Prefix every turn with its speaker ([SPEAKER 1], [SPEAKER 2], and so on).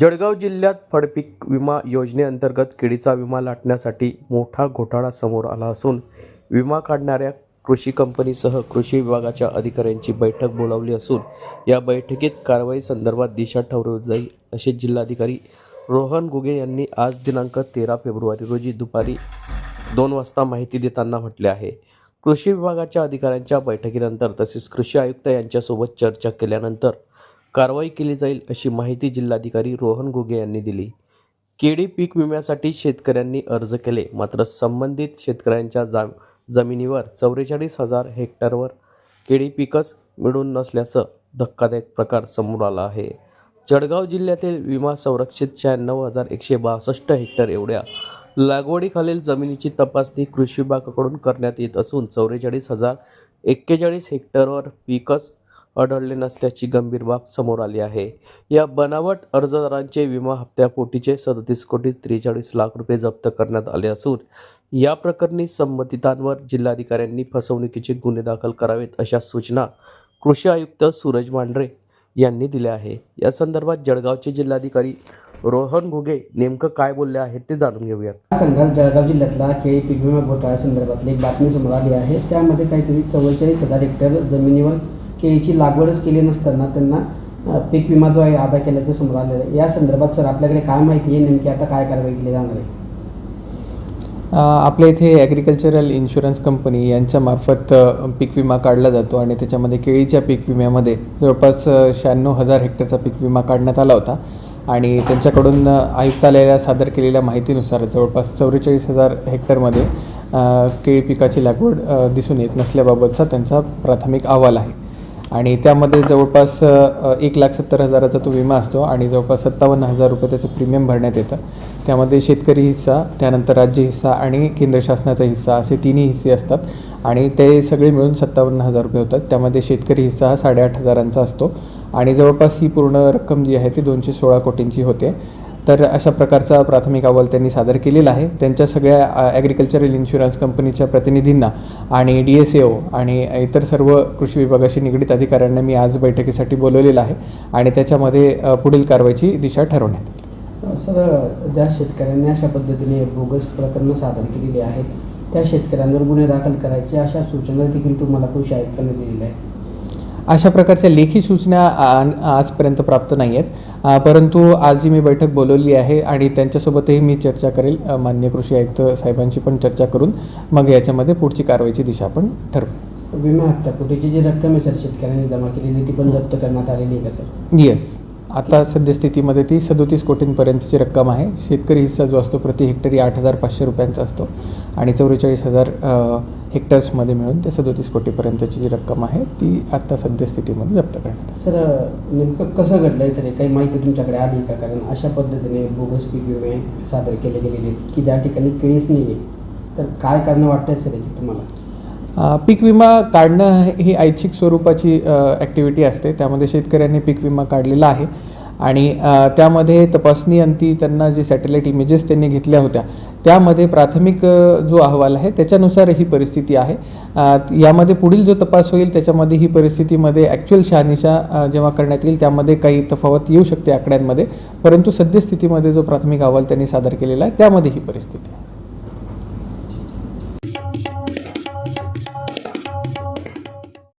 [SPEAKER 1] जळगाव जिल्ह्यात फळपीक विमा योजनेअंतर्गत किडीचा विमा लाटण्यासाठी मोठा घोटाळा समोर आला असून विमा काढणाऱ्या कृषी कंपनीसह कृषी विभागाच्या अधिकाऱ्यांची बैठक बोलावली असून या बैठकीत कारवाई संदर्भात दिशा ठरवली जाईल असे जिल्हाधिकारी रोहन गुगे यांनी आज दिनांक तेरा फेब्रुवारी रोजी दुपारी दोन वाजता माहिती देताना म्हटले आहे. कृषी विभागाच्या अधिकाऱ्यांच्या बैठकीनंतर तसेच कृषी आयुक्त यांच्यासोबत चर्चा केल्यानंतर कारवाई केली जाईल अशी माहिती जिल्हाधिकारी रोहन घुगे यांनी दिली. केळी पीक विम्यासाठी शेतकऱ्यांनी अर्ज केले मात्र संबंधित शेतकऱ्यांच्या जा जमिनीवर चौवेचाळीस हजार हेक्टरवर केळी पीकच मिळून नसल्याचं धक्कादायक प्रकार समोर आला आहे. जळगाव जिल्ह्यातील विमा संरक्षित शहाण्णव हजार एकशे बासष्ट हेक्टर एवढ्या लागवडीखालील जमिनीची तपासणी कृषी विभागाकडून करण्यात येत असून चौवेचाळीस हजार एक्केचाळीस हेक्टरवर पीकच आढळले नसल्याची गंभीर बाब समोर आली आहे. या बनावट अर्जदारांचे विमा हप्त्यापोटीचे सदतीस कोटी त्रेचाळीस लाख रुपये जप्त करण्यात आले असून या प्रकरणी संबंधितांवर जिल्हाधिकाऱ्यांनी फसवणुकीचे गुन्हे दाखल करावेत अशा सूचना कृषी आयुक्त सूरज मांढरे यांनी दिल्या आहे या संदर्भात जळगावचे जिल्हाधिकारी रोहन घुगे नेमकं काय बोलले आहेत ते जाणून घेऊयात.
[SPEAKER 2] संघात जळगाव जिल्ह्यातला केळी पीक विमा घोटाळ्या संदर्भातली एक बातमी समोर आली आहे. त्यामध्ये काहीतरी चव्वेचाळीस हजार हेक्टर जमिनीवर केळीची लागवडच केली नसताना त्यांना पीक विमा जो आहे अदा केल्याचं समोर आलेलं आहे. या संदर्भात सर आपल्याकडे काय माहिती आहे? नेमकी आता काय कारवाई केली जाणार आहे?
[SPEAKER 3] आपल्या इथे ॲग्रिकल्चरल इन्शुरन्स कंपनी यांच्यामार्फत पीक विमा काढला जातो आणि त्याच्यामध्ये केळीच्या पीक विम्यामध्ये जवळपास शहाण्णव हजार हेक्टरचा पीक विमा काढण्यात आला होता. आणि त्यांच्याकडून आयुक्तालयाला सादर केलेल्या माहितीनुसार जवळपास चौवेचाळीस हजार हेक्टरमध्ये केळी पिकाची लागवड दिसून येत नसल्याबाबतचा त्यांचा प्राथमिक अहवाल आहे. आणि त्यामध्ये जवळपास एक लाख सत्तर हजाराचा तो विमा असतो आणि जवळपास सत्तावन्न हजार रुपये त्याचं प्रीमियम भरण्यात येतं. त्यामध्ये शेतकरी हिस्सा त्यानंतर राज्य हिस्सा आणि केंद्र शासनाचा हिस्सा असे तिन्ही हिस्से असतात. आणि ते सगळे मिळून सत्तावन्न हजार रुपये होतात. त्यामध्ये शेतकरी हिस्सा हा साडेआठ हजारांचा असतो. आणि जवळपास ही पूर्ण रक्कम जी आहे ती दोनशे सोळा कोटींची होते. तर अशा प्रकारचा प्राथमिक अहवाल त्यांनी सादर केलेला आहे. त्यांच्या सगळ्या ॲग्रिकल्चरल इन्शुरन्स कंपनीच्या प्रतिनिधींना आणि डी एस ए ओ आणि इतर सर्व कृषी विभागाशी निगडीत अधिकाऱ्यांना मी आज बैठकीसाठी बोलवलेलं आहे आणि त्याच्यामध्ये पुढील कारवाईची दिशा ठरवण्यात येईल.
[SPEAKER 2] सर ज्या शेतकऱ्यांनी अशा पद्धतीने बोगस प्रकरणं सादर केलेली आहेत त्या शेतकऱ्यांवर गुन्हे दाखल करायचे अशा सूचना देखील तुम्हाला कृषी आयुक्तांनी दिलेल्या आहेत.
[SPEAKER 3] अशा प्रकारच्या लेखी सूचना आजपर्यंत प्राप्त नाही आहेत परंतु आज जी मी बैठक बोलवली आहे आणि त्यांच्यासोबतही मी चर्चा करेल. अ, माननीय कृषी आयुक्त साहेबांची पण चर्चा करून मग याच्यामध्ये पुढची कारवाईची दिशा आपण ठरवू.
[SPEAKER 2] विमा हप्त्यापोटीची जी रक्कम आहे सर शेतकऱ्यांनी जमा केलेली ती पण जप्त करण्यात आलेली आहे का सर?
[SPEAKER 3] येस आता सद्यस्थितीमध्ये ती सदोतीस कोटींपर्यंतची रक्कम आहे. शेतकरी हिस्सा जो असतो प्रति हेक्टरी आठ हजार पाचशे रुपयांचा असतो आणि चौवेचाळीस हजार हेक्टर्समध्ये मिळून ते सदोतीस कोटीपर्यंतची जी रक्कम आहे ती आता सद्यस्थितीमध्ये जप्त करण्यात
[SPEAKER 2] सर नेमकं कसं घडलं आहे सर? हे काही माहिती तुमच्याकडे आली का? कारण अशा पद्धतीने बोगस पीक विमे सादर केले गेलेले आहेत की ज्या ठिकाणी केळीच नाही आहे तर काय कारणं वाटतंय सर याची तुम्हाला?
[SPEAKER 3] पीक विमा काढणं ही ऐच्छिक स्वरूपाची ॲक्टिव्हिटी असते. त्यामध्ये शेतकऱ्यांनी पीक विमा काढलेला आहे. आणि त्यामध्ये तपासणी अंती त्यांना जे सॅटेलाईट इमेजेस त्यांनी घेतल्या होत्या त्यामध्ये प्राथमिक जो अहवाल आहे त्याच्यानुसार ही परिस्थिती आहे. यामध्ये पुढील जो तपास होईल त्याच्यामध्ये ही परिस्थितीमध्ये ॲक्च्युअल शहानिशा जेव्हा करण्यात येईल त्यामध्ये काही तफावत येऊ शकते आकड्यांमध्ये. परंतु सद्यस्थितीमध्ये जो प्राथमिक अहवाल त्यांनी सादर केलेला आहे त्यामध्ये ही परिस्थिती आहे.